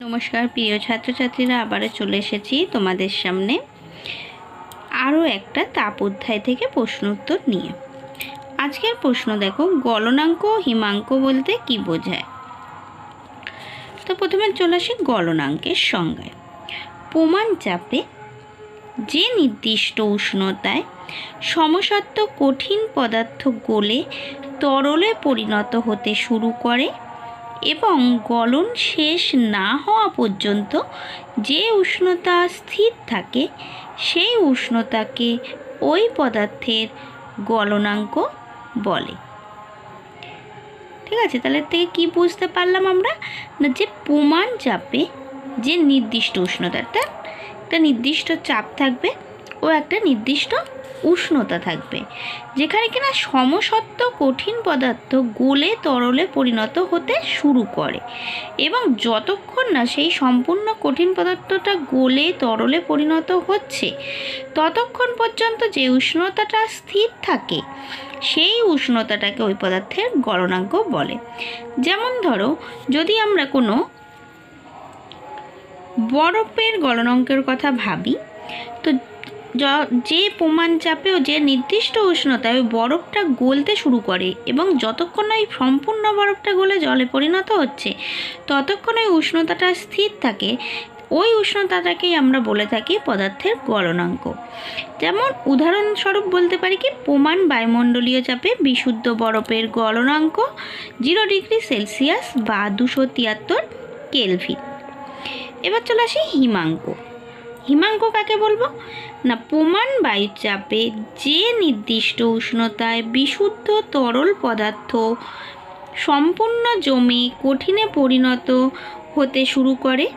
নমস্কার, প্রিয় ছাত্রছাত্রীরা, আবারও চলে এসেছি তোমাদের সামনে আরও একটা তাপ অধ্যায় থেকে প্রশ্ন উত্তর নিয়ে। আজকের প্রশ্ন দেখো, গলনাঙ্ক হিমাঙ্ক বলতে কি বোঝায়? তো প্রথমে চলে আসি গলনাঙ্কের সংজ্ঞায়। প্রমাণ চাপে যে নির্দিষ্ট উষ্ণতায় সমসত্ব কঠিন পদার্থ গলে তরলে পরিণত হতে শুরু করে এবং গলন শেষ না হওয়া পর্যন্ত যে উষ্ণতা স্থির থাকে, সেই উষ্ণতাকে ওই পদার্থের গলনাঙ্ক বলে। ঠিক আছে, তাহলে থেকে কি বুঝতে পারলাম আমরা? না যে প্রমাণ চাপে যে নির্দিষ্ট উষ্ণতাটা একটা নির্দিষ্ট চাপ থাকবে, ও একটা নির্দিষ্ট উষ্ণতা থাকবে, যেখানে কিনা সমসত্ব কঠিন পদার্থ গলে তরলে পরিণত হতে শুরু করে। এবং যতক্ষণ না সেই সম্পূর্ণ কঠিন পদার্থটা গলে তরলে পরিণত হচ্ছে, ততক্ষণ পর্যন্ত যে উষ্ণতাটা স্থির থাকে, সেই উষ্ণতাটাকে ওই পদার্থের গলনাঙ্ক বলে। যেমন ধরো, যদি আমরা কোনো বরফের গলনাঙ্কের কথা ভাবি, তো য- প্রমাণ চাপে ও যে নির্দিষ্ট উষ্ণতায় ওই বরফটা গলতে শুরু করে এবং যতক্ষণ ওই সম্পূর্ণ বরফটা গলে জলে পরিণত হচ্ছে, ততক্ষণ ওই উষ্ণতাটা স্থির থাকে। ওই উষ্ণতাটাকেই আমরা বলে থাকি পদার্থের গলনাঙ্ক। যেমন উদাহরণস্বরূপ বলতে পারি কি, প্রমাণ বায়ুমণ্ডলীয় চাপে বিশুদ্ধ বরফের গলনাঙ্ক জিরো ডিগ্রি সেলসিয়াস বা দুশো তিয়াত্তর কেলভিন। এবার চলে আসি হিমাঙ্ক। হিমাঙ্ক কাকে বলব? না, প্রমাণ বায়ুচাপে যে নির্দিষ্ট উষ্ণতায় বিশুদ্ধ তরল পদার্থ সম্পূর্ণ জমে কঠিনে পরিণত হতে শুরু করে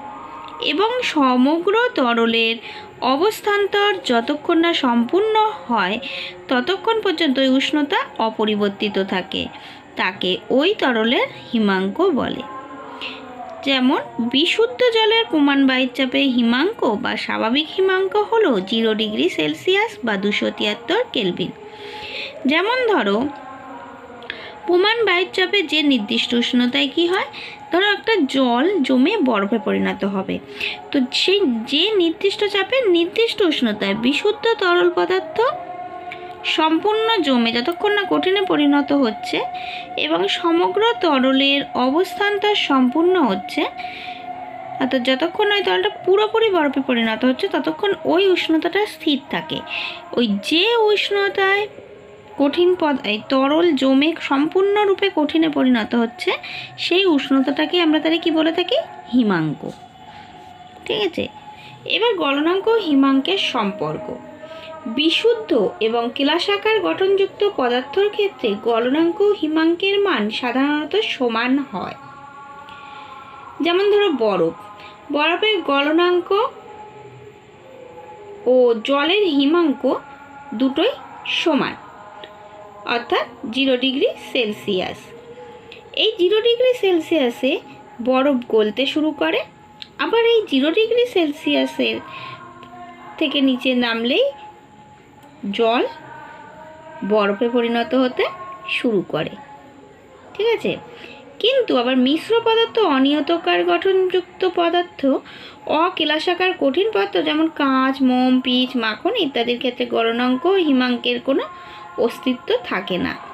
এবং সমগ্র তরলের অবস্থান্তর যতক্ষণ না সম্পূর্ণ হয়, ততক্ষণ পর্যন্ত উষ্ণতা অপরিবর্তিত থাকে। তাকে ওই তরলের হিমাঙ্ক বলে। যেমন বিশুদ্ধ জলের প্রমাণ বায়ুচাপে হিমাঙ্ক বা স্বাভাবিক হিমাঙ্ক হলো জিরো ডিগ্রি সেলসিয়াস বা দুশো তিয়াত্তর কেলভিন। যেমন ধরো, প্রমাণ বায়ুচাপে যে নির্দিষ্ট উষ্ণতায় কি হয়? ধরো একটা জল জমে বরফে পরিণত হবে। তো সেই যে নির্দিষ্ট চাপে নির্দিষ্ট উষ্ণতায় বিশুদ্ধ তরল পদার্থ সম্পূর্ণ জমে যতক্ষণ না কঠিনে পরিণত হচ্ছে এবং সমগ্র তরলের অবস্থানটা সম্পূর্ণ হচ্ছে অর্থাৎ যতক্ষণ ওই তরলটা পুরোপুরি বরফে পরিণত হচ্ছে, ততক্ষণ ওই উষ্ণতাটা স্থির থাকে। ওই যে উষ্ণতায় কঠিন পদ, এই তরল জমে সম্পূর্ণরূপে কঠিনে পরিণত হচ্ছে, সেই উষ্ণতাটাকে আমরা তাহলে কি বলে থাকি? হিমাঙ্ক। ঠিক আছে? এবার গলনাঙ্ক হিমাঙ্কের সম্পর্ক। বিশুদ্ধ এবং কেলাসাকার গঠনযুক্ত পদার্থর ক্ষেত্রে গলনাঙ্ক হিমাঙ্কের মান সাধারণত সমান হয়। যেমন ধরো বরফ। বরফের গলনাঙ্ক ও জলের হিমাঙ্ক দুটোই সমান, অর্থাৎ জিরো ডিগ্রি সেলসিয়াস। এই জিরো ডিগ্রি সেলসিয়াসে বরফ গলতে শুরু করে, আবার এই জিরো ডিগ্রি সেলসিয়াসের থেকে নিচে নামলেই জল বরফে পরিণত হতে শুরু করে। ঠিক আছে? কিন্তু আবার মিশ্র পদার্থ, অনিয়তকার গঠনযুক্ত পদার্থ অকেলাসাকার কঠিন পদার্থ যেমন কাঁচ, মোম, পিচ, মাখন ইত্যাদির ক্ষেত্রে গলনাঙ্ক, হিমাঙ্কের কোনো অস্তিত্ব থাকে না।